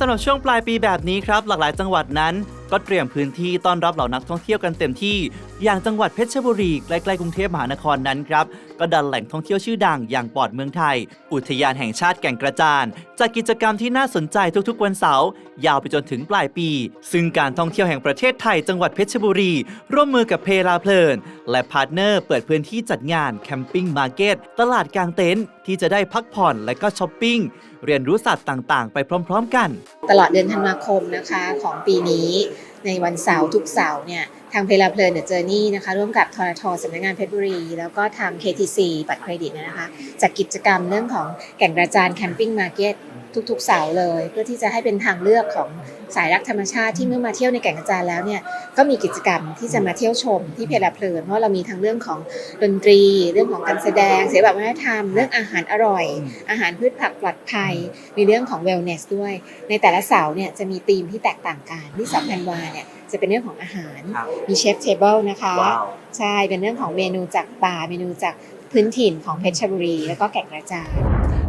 สำหรับช่วงปลายปีแบบนี้ครับ หลากหลายจังหวัดนั้น ก็เตรียมพื้นที่ต้อนรับเหล่านักท่องเที่ยวกันเต็มที่ อย่างจังหวัดเพชรบุรีใกล้ๆกรุงเทพมหานครนั้นครับ ก็ดันแหล่งท่องเที่ยวชื่อดังอย่างปอดเมืองไทย อุทยานแห่งชาติแก่งกระจานจัดกิจกรรมที่น่าสนใจทุกๆวันเสาร์ยาวไปจนถึงปลายปี ซึ่งการท่องเที่ยวแห่งประเทศไทยจังหวัดเพชรบุรี ร่วมมือกับเพลาเพลิน และพาร์ทเนอร์เปิดพื้นที่จัดงานแคมปิ้งมาร์เก็ตตลาดกลางเต็นท์ที่จะได้พักผ่อนและก็ช้อปปิ้งเรียนรู้สัตว์ต่างๆ ไปพร้อม ๆ กัน ตลอดเดือนธันวาคมนะคะของปีนี้ในวันเสาร์ทุกเสาร์เนี่ยทางเพลาเพลินเดอะเจอร์นี่นะคะร่วมกับทรทสำนักงานเพชรบุรี แล้วก็ทาง KTC บัตรเครดิตนะคะจัดกิจกรรมเรื่องของแก่งกระจานแคมปิ้งมาร์เก็ตทุกๆเสาร์เลย เพื่อที่จะให้เป็นทางเลือกของสายรักธรรมชาติที่เมื่อมาเที่ยวในแก่งกระจานแล้วเนี่ยก็มีกิจกรรมที่จะมาเที่ยวชมที่เพลาเพลินเพราะเรามีทั้งเรื่องของดนตรี เรื่องของการแสดงศิลปวัฒนธรรม เรื่องอาหารอร่อย อาหารพืชผักปลอดภัย มีเรื่องของ wellness ด้วย ในแต่ละเสาเนี่ยจะมีธีมที่แตกต่างกันที่สำคัญวาเนี่ย จะเป็นเรื่องของอาหาร ครับ มีเชฟเทเบิลนะคะใช่ เป็นเรื่องของเมนูจากป่า เมนูจากพื้นถิ่นของเพชรบุรี แล้วก็แก่งกระจาน